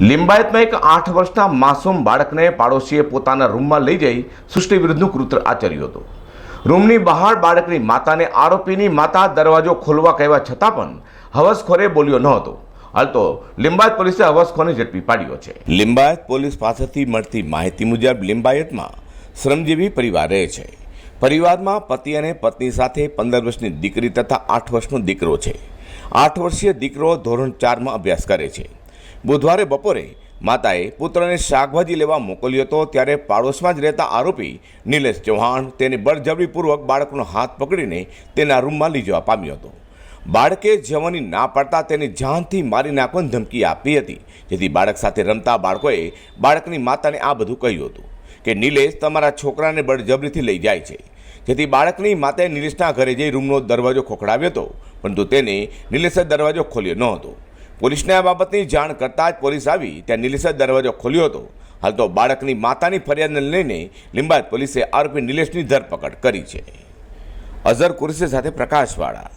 લિંબાયતમાં એક આઠ વર્ષના માસૂમ બાળકને પાડોશીએ પોતાના રૂમમાં લઈ જઈ સૃષ્ટિ વિરુદ્ધનું કૃત્ય આચર્યું હતું. રૂમની બહાર બાળકની માતાને આરોપીની માતા દરવાજો ખોલવા કહેવા છતાં પણ હવસખોરે બોલ્યો ન હતો. હાલ તો લિંબાયત પોલીસે હવસખોરને ઝડપી પાડ્યો છે. લિંબાયત પોલીસ પાસેથી મળતી માહિતી મુજબ લિંબાયતમાં શ્રમજીવી પરિવાર રહે છે. પરિવારમાં પતિ અને પત્ની સાથે પંદર વર્ષની દીકરી તથા આઠ વર્ષનો દીકરો છે. આઠ વર્ષીય દીકરો ધોરણ ચારમાં અભ્યાસ કરે છે. બુધવારે બપોરે માતાએ પુત્રને શાકભાજી લેવા મોકલ્યો હતો, ત્યારે પાડોશમાં જ રહેતા આરોપી નિલેશ ચૌહાણ તેને બળજબરીપૂર્વક બાળકનો હાથ પકડીને તેના રૂમમાં લઈ જવા પામ્યો હતો. બાળકે જવાની ના પાડતા તેને જાનથી મારી નાખવાની ધમકી આપી હતી, જેથી બાળક સાથે રમતા બાળકોએ બાળકની માતાને આ બધું કહ્યું હતું કે, નિલેશ, તમારા છોકરાને બળજબરીથી લઈ જાય છે. જેથી બાળકની માતાએ નિલેશના ઘરે જઈ રૂમનો દરવાજો ખોખડાવ્યો હતો, પરંતુ તેને નિલેશે દરવાજો ખોલ્યો ન હતો પોલીસને આ બાબતની જાણ કરતાં જ પોલીસ આવી ત્યાં નિલેશે દરવાજો ખોલ્યો હતો. હાલ તો બાળકની માતાની ફરિયાદને લઈને લિંબાયત પોલીસે આરોપી નિલેશની ધરપકડ કરી છે. અઝર કુરશી સાથે પ્રકાશવાળા.